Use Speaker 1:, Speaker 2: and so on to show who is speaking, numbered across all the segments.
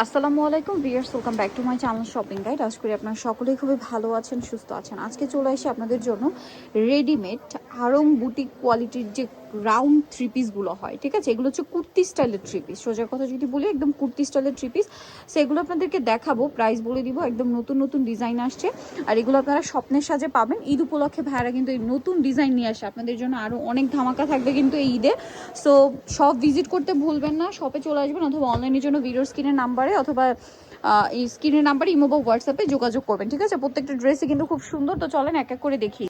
Speaker 1: আসসালামু আলাইকুম viewers welcome back to my channel shopping guide. আজ করি আপনারা সকলেই খুবই ভালো আছেন, সুস্থ আছেন। আজকে চলে আসি আপনাদের জন্য রেডিমেড আরং বুটিক কোয়ালিটির যে রাউন্ড থ্রি পিসগুলো হয়, ঠিক আছে? এগুলো হচ্ছে কুর্তি স্টাইলের থ্রি পিস সোজা কথা যদি বলি, একদম কুর্তি স্টাইলের থ্রি পিস সেগুলো আপনাদেরকে দেখাবো প্রাইস বলে দিব, একদম নতুন নতুন ডিজাইন আসছে। আর এগুলো আপনারা স্বপ্নের সাজে পাবেন। ঈদ উপলক্ষে ভাইরা কিন্তু এই নতুন ডিজাইন নিয়ে আসে। আপনাদের জন্য আরও অনেক ধামাকা থাকবে কিন্তু এই ঈদে। সো সব ভিজিট করতে ভুলবেন না। শপে চলে আসবেন অথবা অনলাইনের জন্য ভিডিওর স্ক্রিনের নাম্বারে অথবা এই স্ক্রিনের নাম্বারে ইমো বা হোয়াটসঅ্যাপে যোগাযোগ করবেন, ঠিক আছে? প্রত্যেকটা ড্রেসই কিন্তু খুব সুন্দর। তো চলেন এক এক করে দেখি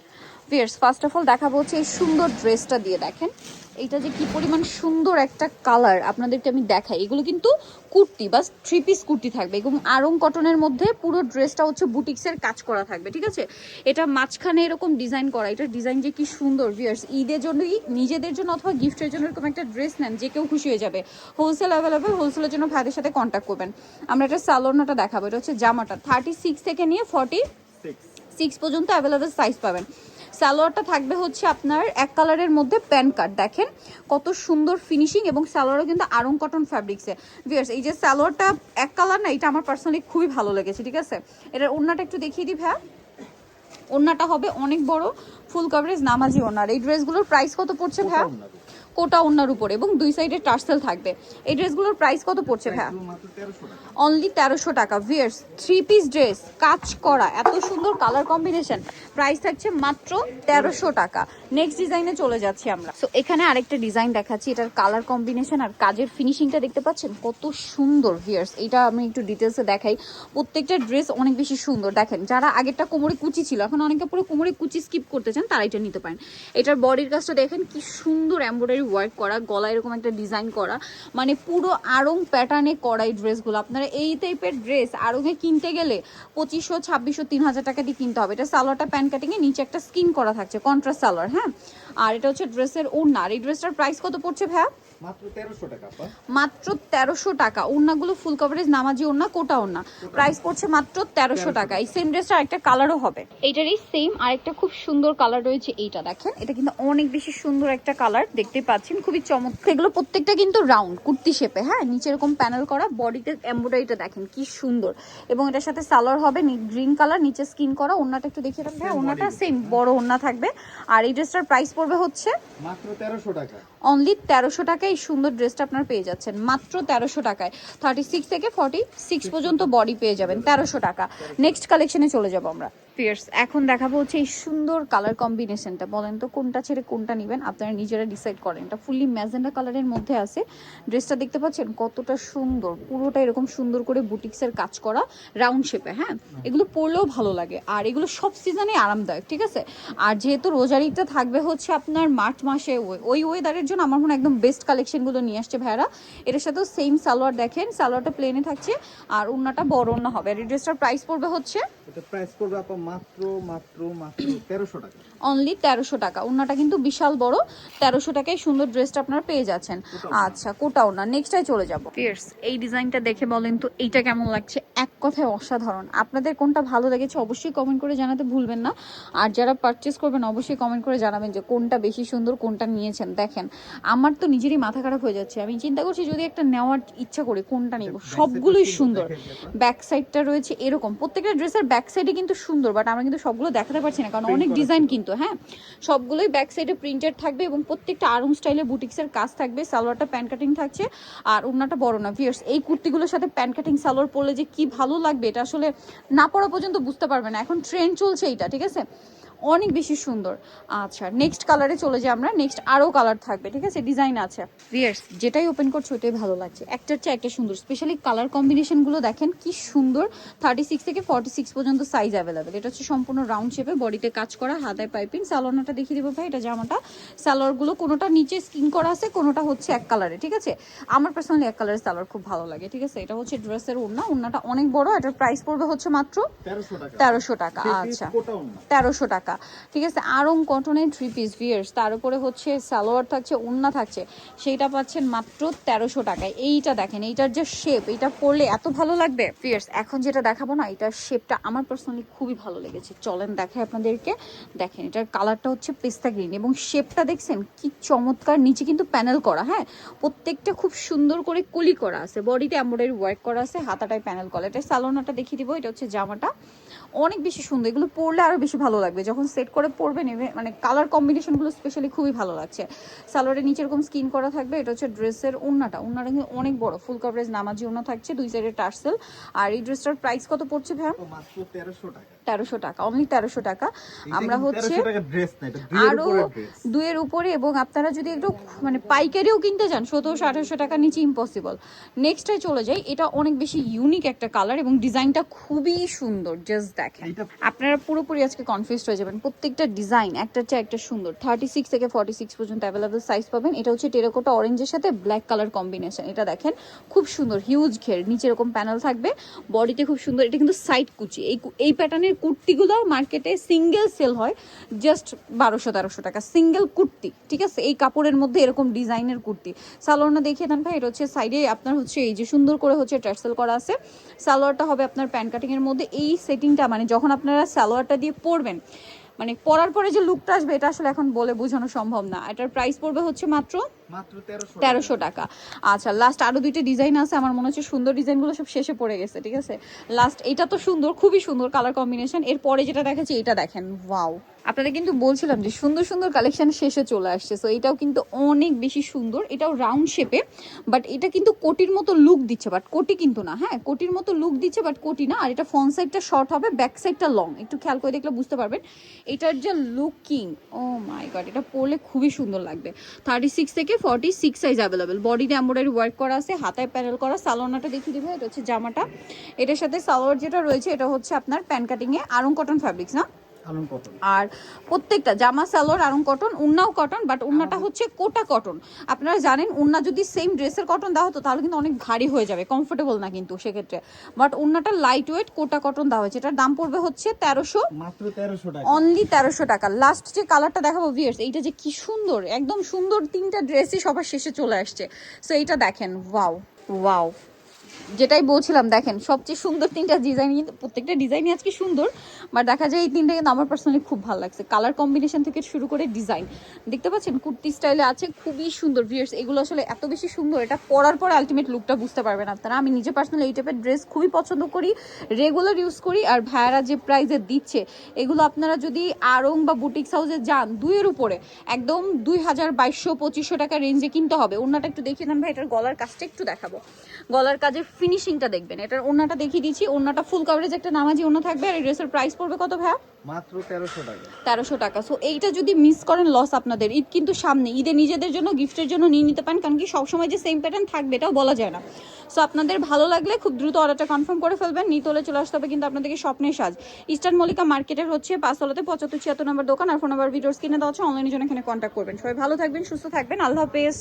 Speaker 1: ফিয়ার্স ফার্স্ট অফ অল দেখাবো হচ্ছে এই সুন্দর ড্রেসটা দিয়ে দেখেন। এইটা যে কি পরিমাণ সুন্দর একটা কালার আপনাদেরকে আমি দেখাই। এগুলো কিন্তু কুর্তি বা থ্রি পিস কুর্তি থাকবে। এবং আরং কটনের মধ্যে পুরো ড্রেসটা হচ্ছে বুটিক্সের কাজ করা থাকবে, ঠিক আছে? এটা মাঝখানে এরকম ডিজাইন করা, এটা ডিজাইন যে কি সুন্দর ভিয়ার্স ঈদের জন্যই, নিজেদের জন্য অথবা গিফটের জন্য এরকম একটা ড্রেস নেন, যে কেউ খুশি হয়ে যাবে। হোলসেল অ্যাভেলেবেল হোলসেলের জন্য ভাইদের সাথে কন্ট্যাক্ট করবেন। আমরা এটা সালোনাটা দেখাবো, এটা হচ্ছে জামাটা। থার্টি সিক্স থেকে নিয়ে ফর্টি সিক্স পর্যন্ত অ্যাভেলেবেল সাইজ পাবেন। সালোয়ারটা থাকবে হচ্ছে আপনার এক কালারের মধ্যে প্যান কাট। দেখেন কত সুন্দর ফিনিশিং এবং সালোয়ারও কিন্তু আরং কটন ফ্যাব্রিক্সে ভিয়ার্স এই যে সালোয়ারটা এক কালার না, এটা আমার পার্সোনালি খুবই ভালো লেগেছে, ঠিক আছে? এটার ওড়নাটা একটু দেখিয়ে দিই ভ্যা ওড়নাটা হবে অনেক বড় ফুল কভারেজ নামাজি ওনার এই ড্রেসগুলোর প্রাইস কত পড়ছে ভ্যা কোটা ওড়নার উপরে এবং দুই সাইডে টার্সেল থাকবে। এই ড্রেসগুলোর প্রাইস কত পড়ছে ভ্যা অনলি তেরোশো টাকা। ভিয়ার্স থ্রি পিস ড্রেস কাজ করা এত সুন্দর কালার কম্বিনেশন প্রাইস থাকছে মাত্র তেরোশো টাকা। নেক্সট ডিজাইনে চলে যাচ্ছি আমরা। তো এখানে আরেকটা ডিজাইন দেখাচ্ছি এটার কালার কম্বিনেশন আর কাজের ফিনিশিংটা দেখতে পাচ্ছেন? কত সুন্দর ভিয়ার্স এটা আমি একটু ডিটেলসে দেখাই। প্রত্যেকটা ড্রেস অনেক বেশি সুন্দর। দেখেন যারা আগেরটা কোমরে কুচি ছিল এখন অনেকে পুরো কোমরে কুচি স্কিপ করতে চান তারা এটা নিতে পারেন। এটার বডির কাজটা দেখেন কি সুন্দর এমব্রয়ডারি ওয়ার্ক করা, গলায় এরকম একটা ডিজাইন করা মানে পুরো আড়ং প্যাটার্নে করা এই ড্রেসগুলো আপনারা এই টাইপের ড্রেস আড়ংয়ে কিনতে গেলে পঁচিশশো, ছাব্বিশশো, তিন হাজার টাকা দিয়ে কিনতে হবে। এটা সালোয়ারটা প্যান কাটিংয়ে নিচে একটা স্কিন করা থাকছে কন্ট্রাস্ট সালোয়ার হ্যাঁ? আর এটা হচ্ছে ড্রেসের ওনার এই ড্রেসটার প্রাইস কত পড়ছে ভাইয়া?
Speaker 2: মাত্র তেরোশো টাকা
Speaker 1: ওড়নাগুলো ফুল কভারেজ নামাজি ওড়না কোটা ওড়না। প্রাইস পড়ছে মাত্র তেরোশো টাকা। এই সেম ড্রেসটা আরেকটা কালারও হবে। এইটারই সেম আরেকটা খুব সুন্দর কালার রয়েছে এইটা দেখেন। এটা কিন্তু অনেক বেশি সুন্দর একটা কালার দেখতে পাচ্ছেন। খুবই চমৎকার। এগুলো প্রত্যেকটা কিন্তু রাউন্ড কুর্তি শেপে হ্যাঁ? নিচে এরকম প্যানেল করা বডিতে এমব্রয়ডারিটা দেখেন কি সুন্দর। এবং এটার সাথে সালোয়ার হবে গ্রিন কালার নিচে স্কিন করা ওড়নাটা একটু দেখিয়ে রাখবে ওড়নাটা সেম বড় ওড়না থাকবে। আর এই ড্রেসটার প্রাইস পড়বে হচ্ছে
Speaker 2: মাত্র তেরোশো টাকা।
Speaker 1: অনলি তেরোশো টাকায় এই সুন্দর ড্রেসটা আপনার পেয়ে যাচ্ছেন। মাত্র তেরোশো টাকায়। থার্টি সিক্স থেকে ফর্টি সিক্স পর্যন্ত বডি পেয়ে যাবেন, তেরোশো টাকা। নেক্সট কালেকশনে চলে যাব আমরা। ফিয়ার্স এখন দেখাবো হচ্ছে এই সুন্দর কালার কম্বিনেশনটা বলেন তো কোনটা ছেড়ে কোনটা নেবেন, আপনারা নিজেরা ডিসাইড করেন। এটা ফুললি ম্যাজেন্ডা কালারের মধ্যে আছে। ড্রেসটা দেখতে পাচ্ছেন কতটা সুন্দর, পুরোটা এরকম সুন্দর করে বুটিক্সের কাজ করা রাউন্ড শেপে হ্যাঁ? এগুলো পরলেও ভালো লাগে। আর এগুলো সব সিজনে আরামদায়ক, ঠিক আছে? আর যেহেতু রোজারিটা থাকবে হচ্ছে আপনার মার্চ মাসে, ওই- ওই ওয়েদারের জন্য আমার মনে একদম বেস্ট কালেকশনগুলো নিয়ে আসছে ভাইরা এটার সাথেও সেম সালোয়ার দেখেন, সালোয়ারটা প্লেনে থাকছে, আর ওড়নাটা বড় ওড়না হবে। আর এই ড্রেসটার প্রাইস পড়বে হচ্ছে?
Speaker 2: প্রাইস আপা মাত্র মাত্র মাত্র তেরোশো টাকা।
Speaker 1: অনলি তেরোশো টাকা। ওড়নাটা কিন্তু বিশাল বড়। তেরোশো টাকায় সুন্দর ড্রেসটা আপনারা পেয়ে যাচ্ছেন। আচ্ছা কোটা ওড়না নেক্সটাই চলে যাব। ফিয়ার্স এই ডিজাইনটা দেখে বলেন তো এইটা কেমন লাগছে? এক কথায় অসাধারণ। আপনাদের কোনটা ভালো লেগেছে অবশ্যই কমেন্ট করে জানাতে ভুলবেন না। আর যারা পারচেস করবেন অবশ্যই কমেন্ট করে জানাবেন যে কোনটা বেশি সুন্দর কোনটা নিয়েছেন। দেখেন আমার তো নিজেরই মাথা খারাপ হয়ে যাচ্ছে। আমি চিন্তা করছি যদি একটা নেওয়ার ইচ্ছা করি কোনটা নিব? সবগুলোই সুন্দর। ব্যাক সাইডটা রয়েছে এরকম। প্রত্যেকটা ড্রেসের ব্যাক সাইডে কিন্তু সুন্দর। বাট আমরা কিন্তু সবগুলো দেখাতে পারছি না কারণ অনেক ডিজাইন কিন্তু হ্যাঁ? সবগুলোই ব্যাক সাইডে প্রিন্টেড থাকবে এবং প্রত্যেকটা আরং স্টাইলে বুটিক্সের কাজ থাকবে সালোয়ারটা প্যান্ট কাটিং থাকছে আর ওনাটা বড় না। ভিয়ার্স এই কুর্তিগুলোর সাথে প্যান্ট কাটিং সালোয়ার পরলে যে কি ভালো লাগবে এটা আসলে না পড়া পর্যন্ত বুঝতে পারবে না। এখন ট্রেন্ড চলছে এইটা ঠিক আছে? অনেক বেশি সুন্দর। আচ্ছা নেক্সট কালারে চলে যাই আমরা। নেক্সট আরও কালার থাকবে ঠিক আছে? ডিজাইন আছে। ভিয়ার্স যেটাই ওপেন করছ ওটাই ভালো লাগছে। একটার চেয়ে একটা সুন্দর। স্পেশালি কালার কম্বিনেশনগুলো দেখেন কি সুন্দর। থার্টি সিক্স থেকে ফর্টি সিক্স পর্যন্ত সাইজ অ্যাভেলেবেল এটা হচ্ছে সম্পূর্ণ রাউন্ড শেপে বডিতে কাজ করা হাতায় পাইপিং স্যালোনাটা দেখিয়ে দেবো ভাই এটা জামাটা। স্যালোয়ারগুলো কোনোটা নিচে স্কিন করা আছে কোনোটা হচ্ছে এক কালারে ঠিক আছে? আমার পার্সোনালি এক কালারের স্যালোয়ার খুব ভালো লাগে ঠিক আছে? এটা হচ্ছে ড্রেসের ওড়না। ওড়নাটা অনেক বড় এটার প্রাইস পড়বে হচ্ছে মাত্র
Speaker 2: তেরোশো টাকা।
Speaker 1: আচ্ছা। তেরোশো টাকা। টাকা ঠিক আছে আরং কটনের থ্রি পিস ভিয়ার্স তার উপরে হচ্ছে সালোয়ার থাকছে, উন্না থাকছে, সেইটা পাচ্ছেন মাত্র তেরোশো টাকায়। এইটা দেখেন, এইটার যে শেপ এটা পরলে এত ভালো লাগবে? ভিয়ার্স এখন যেটা দেখাবো না, এটার শেপটা আমার পার্সোনালি খুবই ভালো লেগেছে। চলেন দেখে আপনাদেরকে। দেখেন, এটার কালারটা হচ্ছে পেস্তা গ্রিন এবং শেপটা দেখছেন কি চমৎকার, নিচে কিন্তু প্যানেল করা হ্যাঁ? প্রত্যেকটা খুব সুন্দর করে কুলি করা আছে বডিতে এমব্রয়ডারি ওয়ার্ক করা আছে, হাতাটায় প্যানেল করা। এটা সালোনাটা দেখিয়ে দিব, এটা হচ্ছে জামাটা। অনেক বেশি সুন্দর। এগুলো পরলে আরও বেশি ভালো লাগবে। যখন সেট করে পরবেন মানে কালার কম্বিনেশনগুলো স্পেশালি খুবই ভালো লাগছে। সালোয়ারের নিচে এরকম স্কিন করা থাকবে, এটা হচ্ছে ড্রেসের ওনাটা ওনাটা কিন্তু অনেক বড়। ফুল কভারেজ নামাজি ওনা থাকছে, দুই সাইডে টার্সেল আর এই ড্রেসটার প্রাইস কত পড়ছে
Speaker 2: ভ্যাম তেরোশো টাকা।
Speaker 1: তেরোশো টাকা অনলি তেরোশো টাকা। আমরা হচ্ছে
Speaker 2: 1300 টাকার ড্রেস না এটা দুইয়ের
Speaker 1: আরও
Speaker 2: উপরের ড্রেস
Speaker 1: দুইয়ের উপরে এবং আপনারা যদি একটু মানে পাইকারিও কিনতে চান সতেরোশো আঠারোশো টাকার নিচে ইম্পসিবল নেক্সটে চলে যাই এটা অনেক বেশি ইউনিক একটা কালার এবং ডিজাইনটা খুবই সুন্দর জাস্ট দেখেন। আপনারা পুরোপুরি আজকে কনফিউজ হয়ে যাবেন প্রত্যেকটা ডিজাইন একটা চেয়ে একটা সুন্দর। থার্টি সিক্স থেকে ফর্টি সিক্স পর্যন্ত অ্যাভেলেবল সাইজ পাবেন এটা হচ্ছে টেরাকোটা অরেঞ্জের সাথে ব্ল্যাক কালার কম্বিনেশন এটা দেখেন। খুব সুন্দর হিউজ ঘের নিচে এরকম প্যানেল থাকবে বডিতে খুব সুন্দর এটা কিন্তু সাইড কুচি এই এই প্যাটার্নের কুর্তিগুলো মার্কেটে সিঙ্গেল সেল হয় জাস্ট বারোশো তেরোশো টাকা। সিঙ্গেল কুর্তি, ঠিক আছে? এই কাপড়ের মধ্যে এরকম ডিজাইনের কুর্তি। সালোয়ারটা দেখিয়ে দেন ভাই, এটা হচ্ছে সাইডে আপনার হচ্ছে এই যে সুন্দর করে হচ্ছে টার্সেল করা আছে। সালোয়ারটা হবে আপনার প্যান্ট কাটিংয়ের মধ্যে। এই সেটিংটা মানে যখন আপনারা সালোয়ারটা দিয়ে পরবেন মানে পরার পরে যে লুকটা আসবে এটা আসলে এখন বলে বোঝানো সম্ভব না। এটার প্রাইস পড়বে হচ্ছে মাত্র
Speaker 2: মাত্র তেরোশো
Speaker 1: টাকা। আচ্ছা লাস্ট আরও দুইটা ডিজাইন আছে। আমার মনে হচ্ছে সুন্দর ডিজাইনগুলো সব শেষে পড়ে গেছে ঠিক আছে? লাস্ট এটা তো সুন্দর খুবই সুন্দর কালার কম্বিনেশন এরপরে যেটা দেখাচ্ছি এটা দেখেন। ওয়াও আপনাদের কিন্তু বলছিলাম যে সুন্দর সুন্দর কালেকশন শেষে চলে আসছে। সো এটাও কিন্তু অনেক বেশি সুন্দর। এটাও রাউন্ড শেপে বাট এটা কিন্তু কোটির মতো লুক দিচ্ছে বাট কোটি কিন্তু না হ্যাঁ? কোটির মতো লুক দিচ্ছে বাট কোটি না। আর এটা ফ্রন্ট সাইডটা শর্ট হবে ব্যাক সাইডটা লং একটু খেয়াল করে দেখলে বুঝতে পারবেন। এটার যে লুকিং ও মাই গড এটা পরলে খুবই সুন্দর লাগবে। থার্টি সিক্স থেকে ফর্টি সিক্স সাইজ অ্যাভেলেবেল বডিতে এমব্রয়ডারি ওয়ার্ক করা আছে, হাতায় প্যানেল করা সালোয়ারটা দেখিয়ে দিবে, এটা হচ্ছে জামাটা। এটার সাথে সালোয়ার যেটা রয়েছে, এটা হচ্ছে আপনার প্যান কাটিংয়ে আরং কটন ফ্যাব্রিক্স না? আর প্রত্যেকটা জামা সালোয়ার আরং কটন উন্নাও কটন বাট উন্নাটা হচ্ছে কোটা কটন। আপনারা জানেন উন্না যদি সেম ড্রেসের কটন দেওয়া হতো তাহলে কিন্তু অনেক ভারী হয়ে যাবে কমফোর্টেবল না কিন্তু সেক্ষেত্রে। বাট উন্নাটা লাইট ওয়েট কোটা কটন দেওয়া হয়েছে এটার দাম পড়বে হচ্ছে তেরোশো
Speaker 2: মাত্র তেরোশো টাকা।
Speaker 1: অনলি তেরোশো টাকা। লাস্ট যে কালারটা দেখাবো ভিয়ার্স এইটা যে কি সুন্দর একদম সুন্দর তিনটা ড্রেসই সবার শেষে চলে আসছে। সো এইটা দেখেন ওয়াও ওয়াও যেটাই বলছিলাম, দেখেন, সবচেয়ে সুন্দর তিনটা ডিজাইন কিন্তু, প্রত্যেকটা ডিজাইনই আজকে সুন্দর বাট দেখা যায় এই তিনটা কিন্তু আমার পার্সোনালি খুব ভালো লাগছে। কালার কম্বিনেশন থেকে শুরু করে ডিজাইন দেখতে পাচ্ছেন? কুর্তি স্টাইলে আছে, খুবই সুন্দর ভিয়ার্স এগুলো আসলে এত বেশি সুন্দর, এটা পরার পর আলটিমেট লুকটা বুঝতে পারবেন আপনারা। আমি নিজে পার্সোনালি এই টাইপের ড্রেস খুবই পছন্দ করি রেগুলার ইউজ করি, আর ভাইয়ারা যে প্রাইজে দিচ্ছে, এগুলো আপনারা যদি আরং বা বুটিক্স হাউসে যান, দুইয়ের উপরে, একদম দুই হাজার বাইশশো, পঁচিশশো টাকা রেঞ্জে কিনতে হবে। ওনাটা একটু দেখিয়ে দেন ভাই, এটার গলার কাজটা একটু দেখাবো। গলার কাজের ফিনিশিংটা দেখবেন। এটার ওনাটা দেখিয়ে দিচ্ছি। ওনাটা ফুল কভারেজ একটা নামাজি ওনা থাকবে। আর এই ড্রেসের প্রাইস পড়বে কত ভাইয়া?
Speaker 2: মাত্র তেরোশো টাকা।
Speaker 1: তেরোশো টাকা। সো এইটা যদি মিস করেন লস আপনাদের। ঈদ কিন্তু সামনে। ঈদে নিজেদের জন্য গিফটের জন্য নিয়ে নিতে পারেন। কারণ কি সবসময় যে সেম প্যাটার্ন থাকবে এটাও বলা যায় না। সো আপনাদের ভালো লাগলে খুব দ্রুত অর্ডারটা কনফার্ম করে ফেলবেন। নিতলে চলে আসতে হবে কিন্তু আপনাদেরকে স্বপ্নের সাজ। ইস্টার্ন মল্লিকা মার্কেটের হচ্ছে পাঁচতলাতে পঁচাত্তর ছিয়াত্তর নম্বর দোকান। আর ফোন নাম্বার ভিডিওস কিনে দেওয়া হচ্ছে অনলাইনের জন্য এখানে কন্ট্যাক্ট করবেন। সবাই ভালো থাকবেন সুস্থ থাকবেন। আল্লাহ হাফেজ।